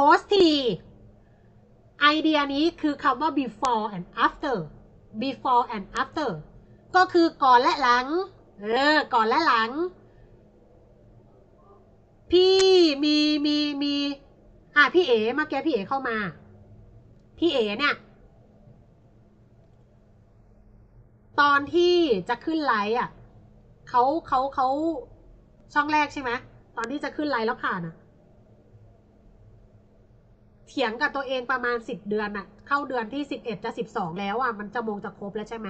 โพสต์ทีไอเดียนี้คือคำว่า before and after before and after ก็คือก่อนและหลัง เออ ก่อนและหลัง พี่มีมีมีอะพี่เอ๋มื่อกี้พี่เอ๋เข้ามา พี่เอ๋เนี่ย ตอนที่จะขึ้นไลฟ์อะเขาเขาเขาช่องแรกใช่ไหมตอนที่จะขึ้นไลฟ์แล้วผ่านอะ เถียงกับตัวเองประมาณสิบเดือนอะเข้าเดือนที่สิบเอ็ดจะสิบสองแล้วอะมันจะมงจะครบแล้วใช่ไหม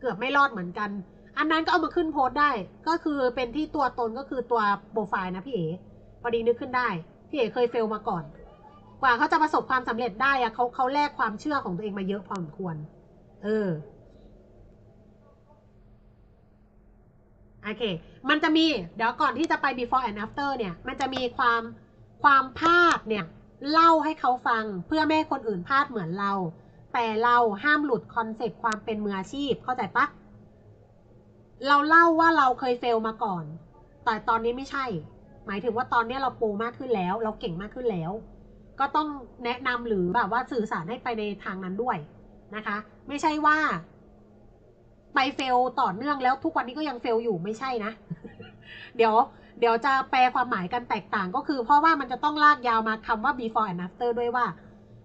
เกือบไม่รอดเหมือนกัน อันนั้นก็เอามาขึ้นโพสต์ได้ ก็คือเป็นที่ตัวตนก็คือตัวโปรไฟล์นะพี่เอ๋พอดีนึกขึ้นได้ พี่เอ๋เคยเฟลมาก่อน กว่าเขาจะประสบความสำเร็จได้อะเขาเขาแลกความเชื่อของตัวเองมาเยอะพอสมควร เออโอเค มันจะมีเดี๋ยวก่อนที่จะไป before and after เนี่ย มันจะมีความความพลาดเนี่ย เล่าให้เขาฟังเพื่อไม่ให้คนอื่นพลาดเหมือนเรา แต่เราห้ามหลุดคอนเซปต์ความเป็นมืออาชีพเข้าใจปะเราเล่าว่าเราเคยเฟลมาก่อน แต่ตอนนี้ไม่ใช่ หมายถึงว่าตอนนี้เราโปรมากขึ้นแล้ว เราเก่งมากขึ้นแล้ว ก็ต้องแนะนำหรือแบบว่าสื่อสารให้ไปในทางนั้นด้วยนะคะ ไม่ใช่ว่า ไปเฟลต่อเนื่องแล้วทุกวันนี้ก็ยังเฟลอยู่ไม่ใช่นะ เดี๋ยว เดี๋ยวจะแปลความหมายกันแตกต่างก็คือ เพราะว่ามันจะต้องลากยาวมาคำว่า before and after ด้วยว่า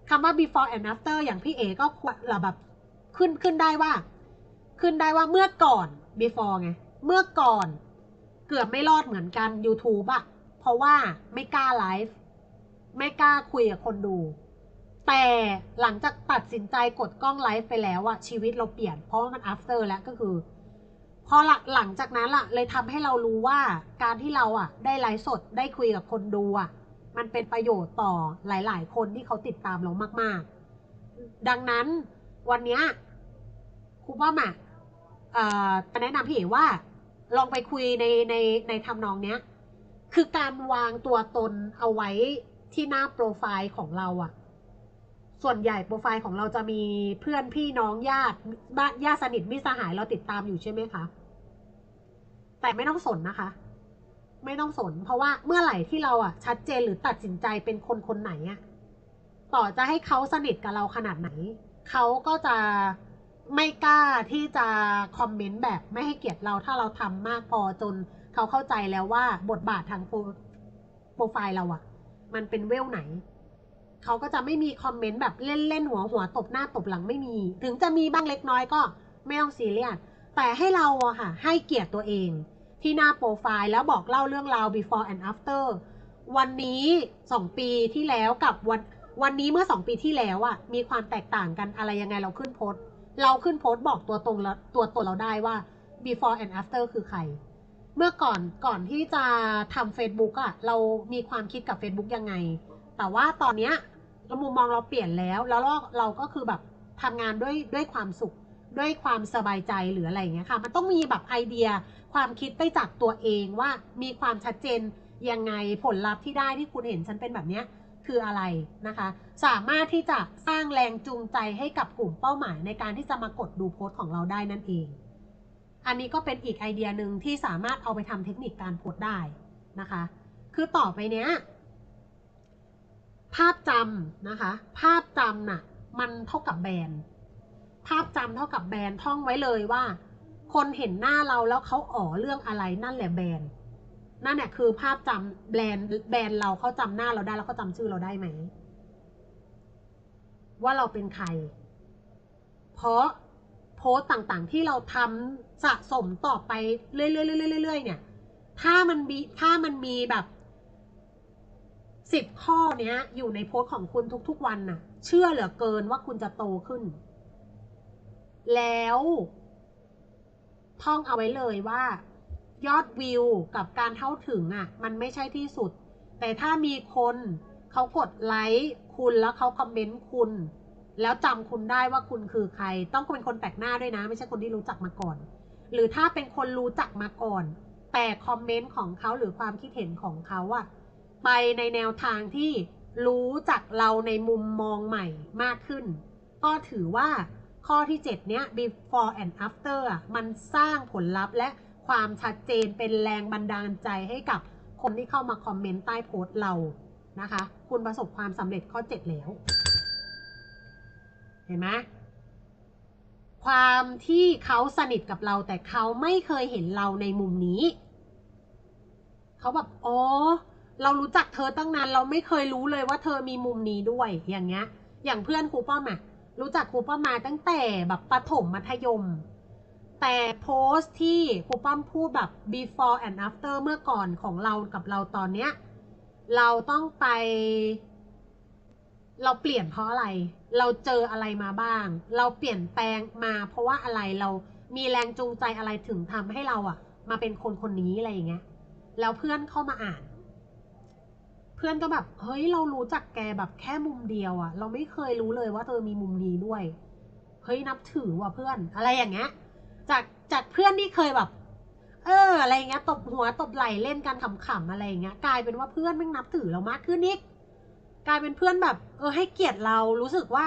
คำว่า before and after อย่างพี่เอก็ควรแบบขึ้นขึ้นได้ว่า ขึ้นได้ว่าเมื่อก่อน before ไงเมื่อก่อนเกือบไม่รอดเหมือนกัน YouTube อะเพราะว่าไม่กล้าไลฟ์ไม่กล้าคุยกับคนดู แต่หลังจากตัดสินใจกดกล้องไลฟ์ไปแล้วอะชีวิตเราเปลี่ยนเพราะว่ามัน after แล้วก็คือ พอหลังหลังจากนั้นล่ะ เลยทำให้เรารู้ว่าการที่เราอะ ได้ไลฟ์สดได้คุยกับคนดูอะ มันเป็นประโยชน์ต่อหลาย ๆ คนที่เขาติดตามเรามาก ๆ ดังนั้นวันนี้ครูป้อมอะเอ่อแนะนำพี่เอ๋ว่า ลองไปคุยในในในทำนองเนี้ย คือการวางตัวตนเอาไว้ที่หน้าโปรไฟล์ของเราอะส่วนใหญ่โปรไฟล์ของเราจะมีเพื่อนพี่น้องญาติบ้านญาติสนิทมิตรสหายเราติดตามอยู่ใช่ไหมคะ แต่ไม่ต้องสนนะคะ ไม่ต้องสน เพราะว่าเมื่อไหร่ที่เราอะชัดเจนหรือตัดสินใจเป็นคนคนไหนอะต่อจะให้เขาสนิทกับเราขนาดไหน เขาก็จะไม่กล้าที่จะคอมเมนต์แบบไม่ให้เกียรติเราถ้าเราทำมากพอจนเขาเข้าใจแล้วว่าบทบาททางโปรโปรไฟล์เราอะมันเป็นเวลไหน เขาก็จะไม่มีคอมเมนต์แบบเล่นเล่นหัวหัวตบหน้าตบหลังไม่มี ถึงจะมีบ้างเล็กน้อยก็ไม่ต้องซีเรียสแต่ให้เราอะค่ะ ให้เกียรติตัวเอง ที่หน้าโปรไฟล์แล้วบอกเล่าเรื่องราว before and after วันนี้สองปีที่แล้วกับวันวันนี้เมื่อสองปีที่แล้วอะมีความแตกต่างกันอะไรยังไงเราขึ้นโพสต์เราขึ้นโพสต์บอกตัวตรงแล้วตัวตนเราได้ว่า before and after คือใคร เมื่อก่อนก่อนที่จะทำ Facebook อะเรามีความคิดกับ Facebook ยังไง แต่ว่าตอนเนี้ยเรามุมมองเราเปลี่ยนแล้ว แล้วเราเราก็คือแบบทำงานด้วยด้วยความสุขด้วยความสบายใจหรืออะไรเงี้ยค่ะ มันต้องมีแบบไอเดีย ความคิดไปจากตัวเองว่ามีความชัดเจนยังไงผลลัพธ์ที่ได้ที่คุณเห็นฉันเป็นแบบเนี้ยคืออะไรนะคะ สามารถที่จะสร้างแรงจูงใจให้กับกลุ่มเป้าหมายในการที่จะมากดดูโพสต์ของเราได้นั่นเอง อันนี้ก็เป็นอีกไอเดียหนึ่งที่สามารถเอาไปทำเทคนิคการโพสต์ได้นะคะ คือต่อไปเนี้ยภาพจำนะคะ ภาพจำน่ะมันเท่ากับแบรนด์ภาพจำเท่ากับแบรนด์ท่องไว้เลยว่า คนเห็นหน้าเราแล้วเขาอ๋อเรื่องอะไรนั่นแหละแบรนด์นั่นแหละคือภาพจำแบรนด์แบรนด์เราเขาจำหน้าเราได้แล้วเขาจำชื่อเราได้ไหมว่าเราเป็นใคร เพราะโพสต์ต่างๆที่เราทำสะสมต่อไปเรื่อยๆๆๆๆเนี่ย ถ้ามันมีถ้ามันมีแบบสิบข้อเนี้ย อยู่ในโพสต์ของคุณทุกๆวันน่ะ เชื่อเหลือเกินว่าคุณจะโตขึ้น แล้ว ท่องเอาไว้เลยว่า ยอดวิวกับการเข้าถึงอะ มันไม่ใช่ที่สุด แต่ถ้ามีคนเขากดไลค์คุณแล้วเขาคอมเมนต์คุณ แล้วจำคุณได้ว่าคุณคือใคร ต้องเป็นคนแปลกหน้าด้วยนะ ไม่ใช่คนที่รู้จักมาก่อน หรือถ้าเป็นคนรู้จักมาก่อน แต่คอมเมนต์ของเขาหรือความคิดเห็นของเขาอะไปในแนวทางที่รู้จักเราในมุมมองใหม่มากขึ้น ก็ถือว่า ข้อที่ 7 เนี้ย before and after อะมันสร้างผลลัพธ์และความชัดเจนเป็นแรงบันดาลใจให้กับคนที่เข้ามาคอมเมนต์ใต้โพสต์เรานะคะ คุณประสบความสำเร็จข้อเจ็ดแล้ว เห็นไหมความที่เขาสนิทกับเราแต่เขาไม่เคยเห็นเราในมุมนี้ เขาแบบอ๋อเรารู้จักเธอตั้งนานเราไม่เคยรู้เลยว่าเธอมีมุมนี้ด้วยอย่างเงี้ย อย่างเพื่อนครูป้อมอะ รู้จักครูป้อมมาตั้งแต่แบบประถมมัธยม แต่โพสต์ที่ครูป้อมพูดแบบ before and after เมื่อก่อนของเรากับเราตอนเนี้ย เราต้องไป เราเปลี่ยนเพราะอะไร เราเจออะไรมาบ้าง เราเปลี่ยนแปลงมาเพราะว่าอะไรเรามีแรงจูงใจอะไรถึงทำให้เราอะมาเป็นคนคนนี้อะไรอย่างเงี้ย แล้วเพื่อนเข้ามาอ่าน เพื่อนก็แบบเฮ้ยเรารู้จักแกแบบแค่มุมเดียวอะเราไม่เคยรู้เลยว่าเธอมีมุมนี้ด้วยเฮ้ยนับถือว่ะเพื่อน อะไรอย่างเงี้ยจากจากเพื่อนที่เคยแบบ เออ อะไรเงี้ย ตบหัวตบไหล่เล่นกันขำๆอะไรอย่างเงี้ย กลายเป็นว่าเพื่อนแม่งนับถือเรามากขึ้นอีกกลายเป็นเพื่อนแบบ เออ ให้เกียรติเรารู้สึกว่า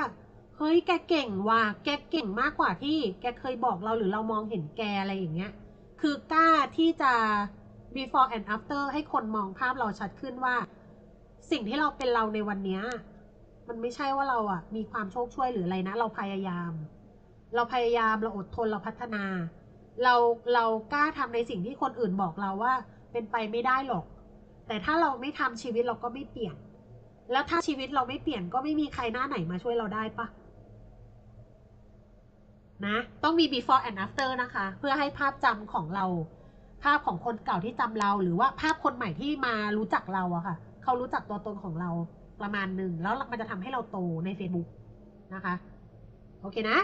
เฮ้ยแกเก่งว่ะแกเก่งมากกว่าที่ แกเคยบอกเราหรือเรามองเห็นแกอะไรอย่างเงี้ย คือกล้าที่จะ before and after ให้คนมองภาพเราชัดขึ้นว่า สิ่งที่เราเป็นเราในวันเนี้ยมันไม่ใช่ว่าเราอะ มีความโชคช่วยหรืออะไรนะ เราพยายาม เราพยายามเราอดทนเราพัฒนา เราเรากล้าทำในสิ่งที่คนอื่นบอกเราว่า เป็นไปไม่ได้หรอก แต่ถ้าเราไม่ทำชีวิตเราก็ไม่เปลี่ยน แล้วถ้าชีวิตเราไม่เปลี่ยนก็ไม่มีใครหน้าไหนมาช่วยเราได้ปะนะต้องมี before and after นะคะ เพื่อให้ภาพจำของเรา ภาพของคนเก่าที่จำเราหรือว่าภาพคนใหม่ที่มารู้จักเราอะค่ะ เขารู้จักตัวตนของเราประมาณหนึ่งแล้วมันจะทำให้เราโตใน Facebook นะคะ โอเคนะ